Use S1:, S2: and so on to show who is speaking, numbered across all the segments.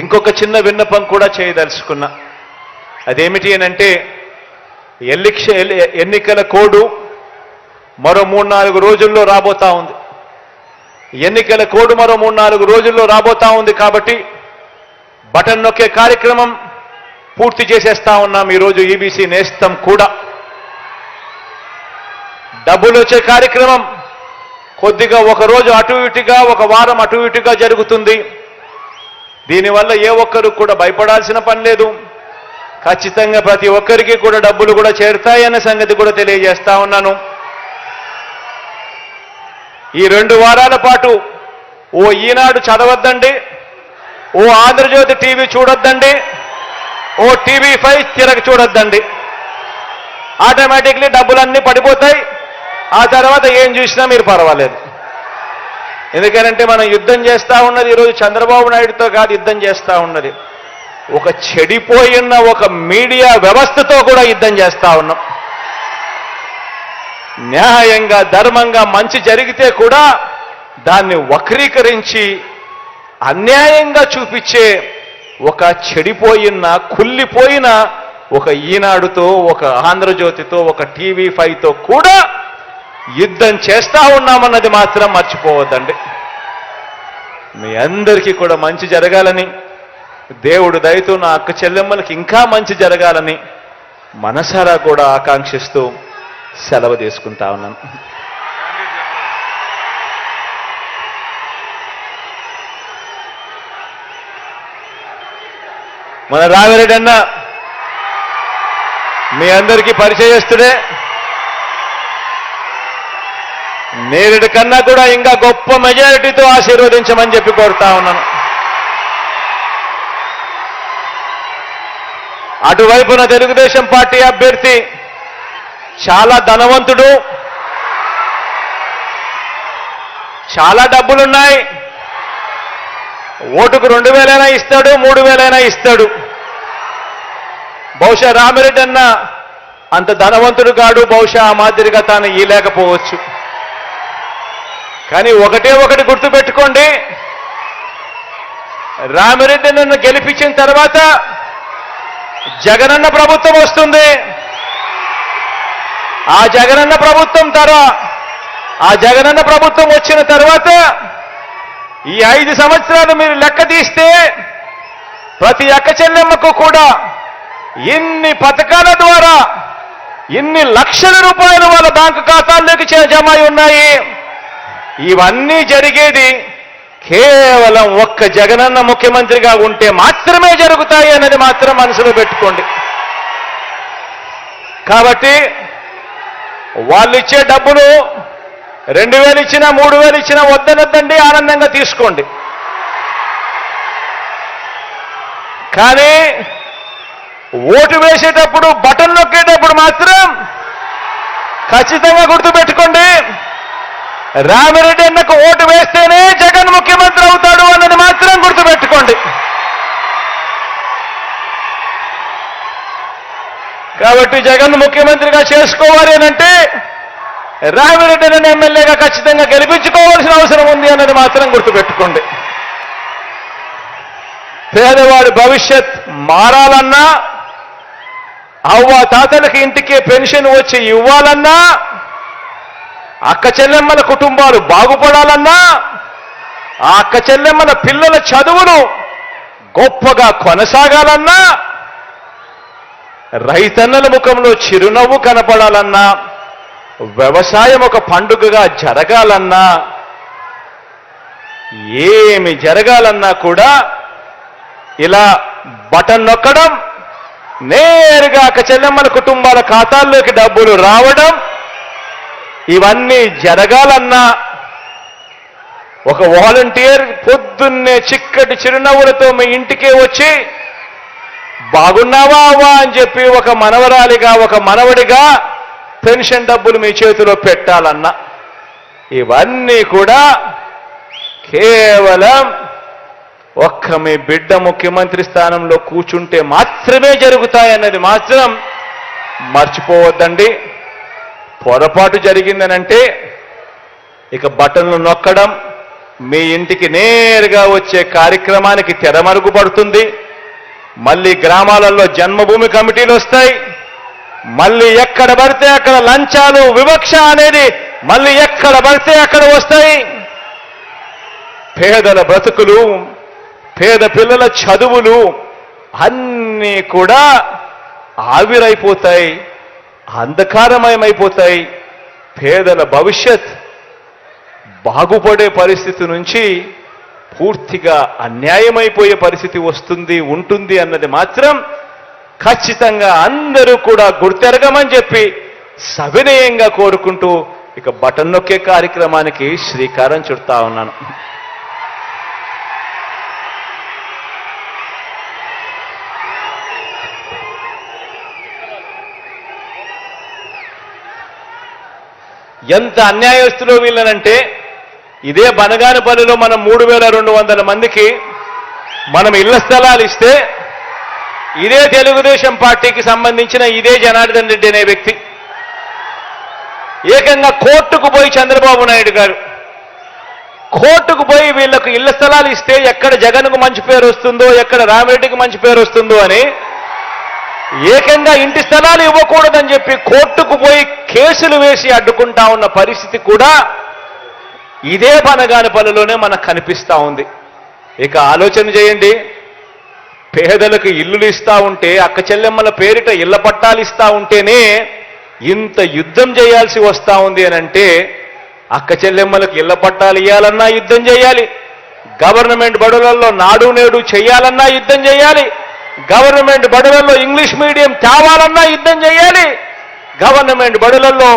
S1: ఇంకొక చిన్న విన్నపం కూడా చేయదలుచుకున్నా. అదేమిటి అని అంటే ఎల్లిక్ష ఎన్నికల కోడ్ మరో మూడు నాలుగు రోజుల్లో రాబోతా ఉంది. ఎన్నికల కోడ్ మరో మూడు నాలుగు రోజుల్లో రాబోతా ఉంది కాబట్టి బటన్ నొక్కే కార్యక్రమం పూర్తి చేసేస్తా ఉన్నాం ఈరోజు ఈబీసీ నేస్తం కూడా. డబ్బులు వచ్చే కార్యక్రమం కొద్దిగా ఒక రోజు అటు ఇటుగా ఒక వారం అటు ఇటుగా జరుగుతుంది. దీనివల్ల ఏ ఒక్కరు కూడా భయపడాల్సిన పని లేదు. ఖచ్చితంగా ప్రతి ఒక్కరికి కూడా డబ్బులు కూడా చేరుతాయన్న సంగతి కూడా తెలియజేస్తా ఉన్నాను. ఈ రెండు వారాల పాటు ఓ ఈనాడు చదవద్దండి ఓ ఆంధ్రజ్యోతి టీవీ చూడొద్దండి ఓ టీవీ ఫైవ్ తిరగ చూడొద్దండి. ఆటోమేటిక్లీ డబ్బులన్నీ పడిపోతాయి ఆ తర్వాత ఏం చూసినా మీరు పర్వాలేదు. ఎందుకనంటే మనం యుద్ధం చేస్తూ ఉన్నది ఈరోజు చంద్రబాబు నాయుడుతో కాదు యుద్ధం చేస్తూ ఉన్నది. ఒక చెడిపోయిన ఒక మీడియా వ్యవస్థతో కూడా యుద్ధం చేస్తూ ఉన్నాం. న్యాయంగా ధర్మంగా మంచి జరిగితే కూడా దాన్ని వక్రీకరించి అన్యాయంగా చూపించే ఒక చెడిపోయిన కుళ్ళిపోయిన ఒక ఈనాడుతో ఒక ఆంధ్రజ్యోతితో ఒక టీవీ ఫైవ్తో కూడా యుద్ధం చేస్తా ఉన్నామన్నది మాత్రం మర్చిపోవద్దండి. మీ అందరికీ కూడా మంచి జరగాలని దేవుడు దయతో నా అక్క చెల్లెమ్మలకి ఇంకా మంచి జరగాలని మనసారా కూడా ఆకాంక్షిస్తూ సెలవు తీసుకుంటా ఉన్నాను. మన రావిరెడ్డి అన్న మీ అందరికీ పరిచయస్తుడే. నేరుడి కన్నా కూడా ఇంకా గొప్ప మెజారిటీతో ఆశీర్వదించమని చెప్పి కోరుతా ఉన్నాను. అటువైపున తెలుగుదేశం పార్టీ అభ్యర్థి చాలా ధనవంతుడు. చాలా డబ్బులున్నాయి. ఓటుకు రెండు వేలైనా ఇస్తాడు మూడు వేలైనా ఇస్తాడు. బహుశా రామిరెడ్డి అన్న అంత ధనవంతుడు కాడు బహుశా ఆ మాదిరిగా తాను ఇయలేకపోవచ్చు కానీ ఒకటే ఒకటి గుర్తుపెట్టుకోండి. రామిరెడ్డి నన్ను గెలిపించిన తర్వాత జగనన్న ప్రభుత్వం వస్తుంది. ఆ జగనన్న ప్రభుత్వం తర ఆ జగనన్న ప్రభుత్వం వచ్చిన తర్వాత ఈ ఐదు సంవత్సరాలు మీరు లెక్క తీస్తే ప్రతి అక్క చెల్లెమ్మకు కూడా ఇన్ని పథకాల ద్వారా ఇన్ని లక్షల రూపాయలు వాళ్ళ బ్యాంకు ఖాతాల్లోకి చే- జమ అయి ఉన్నాయి. ఇవన్నీ జరిగేది కేవలం ఒక్క జగనన్న ముఖ్యమంత్రిగా ఉంటే మాత్రమే జరుగుతాయి అన్నది మాత్రం మనసులో పెట్టుకోండి. కాబట్టి వాళ్ళు ఇచ్చే డబ్బులు రెండు వేలు ఇచ్చినా మూడు వేలు ఇచ్చినా వద్దనొద్దండి ఆనందంగా తీసుకోండి. కానీ ఓటు వేసేటప్పుడు బటన్ నొక్కేటప్పుడు మాత్రం ఖచ్చితంగా గుర్తుపెట్టుకోండి. రామిరెడ్డి అన్నకు ఓటు వేస్తేనే జగన్ ముఖ్యమంత్రి అవుతాడు అన్నది మాత్రం గుర్తుపెట్టుకోండి. కాబట్టి జగన్ ముఖ్యమంత్రిగా చేసుకోవాలి అని అంటే రామిరెడ్డి ఎమ్మెల్యేగా ఖచ్చితంగా గెలిపించుకోవాల్సిన అవసరం ఉంది అన్నది మాత్రం గుర్తుపెట్టుకోండి. పేదవాడి భవిష్యత్ మారాలన్నా అవ్వ తాతలకి ఇంటికి పెన్షన్ వచ్చి ఇవ్వాలన్నా అక్క చెల్లెమ్మల కుటుంబాలు బాగుపడాలన్నా ఆ అక్క చెల్లెమ్మల పిల్లల చదువులు గొప్పగా కొనసాగాలన్నా రైతన్నల ముఖంలో చిరునవ్వు కనపడాలన్నా వ్యవసాయం ఒక పండుగగా జరగాలన్నా ఏమి జరగాలన్నా కూడా ఇలా బటన్ నొక్కడం నేరుగా అక్క చెల్లెమ్మల కుటుంబాల ఖాతాల్లోకి డబ్బులు రావడం ఇవన్నీ జరగాలన్నా ఒక వాలంటీర్ పొద్దున్నే చిక్కటి చిరునవ్వులతో మీ ఇంటికే వచ్చి బాగున్నావా అవ్వా అని చెప్పి ఒక మనవరాలిగా ఒక మనవడిగా పెన్షన్ డబ్బులు మీ చేతిలో పెట్టాలన్నా ఇవన్నీ కూడా కేవలం ఒక్క మీ బిడ్డ ముఖ్యమంత్రి స్థానంలో కూర్చుంటే మాత్రమే జరుగుతాయన్నది మాత్రం మర్చిపోవద్దండి. పొరపాటు జరిగిందనంటే ఇక బటన్లు నొక్కడం మీ ఇంటికి నేరుగా వచ్చే కార్యక్రమానికి తెరమరుగు పడుతుంది మళ్ళీ గ్రామాలలో జన్మభూమి కమిటీలు వస్తాయి. మళ్ళీ ఎక్కడ పడితే అక్కడ లంచాలు వివక్ష అనేది మళ్ళీ ఎక్కడ పడితే అక్కడ వస్తాయి. పేదల బ్రతుకులు పేద పిల్లల చదువులు అన్నీ కూడా ఆవిరైపోతాయి. అంధకారమయమైపోతాయి. పేదల భవిష్యత్ బాగుపడే పరిస్థితి నుంచి పూర్తిగా అన్యాయమైపోయే పరిస్థితి వస్తుంది ఉంటుంది అన్నది మాత్రం ఖచ్చితంగా అందరూ కూడా గుర్తెరగమని చెప్పి సవినయంగా కోరుకుంటూ ఇక బటన్ నొక్కే కార్యక్రమానికి శ్రీకారం చుడతా ఉన్నాను. ఎంత అన్యాయస్తులో వీళ్ళనంటే ఇదే బనగానపల్లిలో మనం మూడు వేల రెండు వందల మందికి మనం ఇళ్ళ స్థలాలు ఇస్తే ఇదే తెలుగుదేశం పార్టీకి సంబంధించిన ఇదే జనార్దన్ రెడ్డి అనే వ్యక్తి. ఏకంగా కోర్టుకు పోయి చంద్రబాబు నాయుడు గారు. కోర్టుకు పోయి వీళ్ళకు ఇళ్ళ స్థలాలు ఇస్తే ఎక్కడ జగన్కు మంచి పేరు వస్తుందో ఎక్కడ రామిరెడ్డికి మంచి పేరు వస్తుందో అని ఏకంగా ఇంటి స్థలాలు ఇవ్వకూడదని చెప్పి కోర్టుకు పోయి కేసులు వేసి అడ్డుకుంటా ఉన్న పరిస్థితి కూడా ఇదే పనగానిపల్లిలోనే మనకు కనిపిస్తూ ఉంది. ఇక ఆలోచన చేయండి. పేదలకు ఇల్లులు ఇస్తా ఉంటే అక్క చెల్లెమ్మల పేరిట ఇళ్ళ పట్టాలు ఇస్తా ఉంటేనే ఇంత యుద్ధం చేయాల్సి వస్తూ ఉంది అని అంటే అక్క చెల్లెమ్మలకు ఇళ్ళ పట్టాలు ఇవ్వాలన్నా యుద్ధం చేయాలి. గవర్నమెంట్ బడులలో నాడు నేడు చేయాలన్నా యుద్ధం చేయాలి. గవర్నమెంట్ బడులలో ఇంగ్లీష్ మీడియం తేవాలన్నా యుద్ధం చేయాలి. గవర్నమెంట్ బడులలో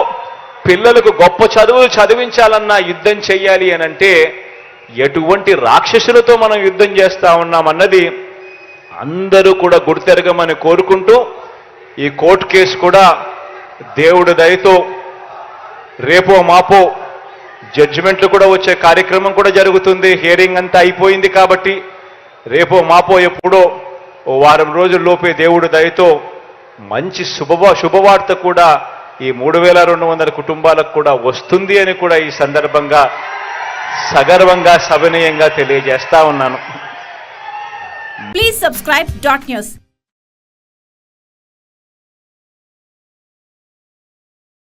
S1: పిల్లలకు గొప్ప చదువులు చదివించాలన్నా యుద్ధం చేయాలి అని అంటే ఎటువంటి రాక్షసులతో మనం యుద్ధం చేస్తా ఉన్నామన్నది అందరూ కూడా గుర్తెరగమని కోరుకుంటూ ఈ కోర్టు కేసు కూడా దేవుడి దయతో రేపో మాపో జడ్జిమెంట్లు కూడా వచ్చే కార్యక్రమం కూడా జరుగుతుంది. హియరింగ్ అంతా అయిపోయింది కాబట్టి రేపో మాపో ఎప్పుడో ఓ వారం రోజుల్లోపే దేవుడి దయతో మంచి శుభవా శుభవార్త కూడా ఈ మూడు వేల రెండు వందల కుటుంబాలకు కూడా వస్తుంది అని కూడా ఈ సందర్భంగా సగర్వంగా సవినయంగా తెలియజేస్తా ఉన్నాను.
S2: Please subscribe dot news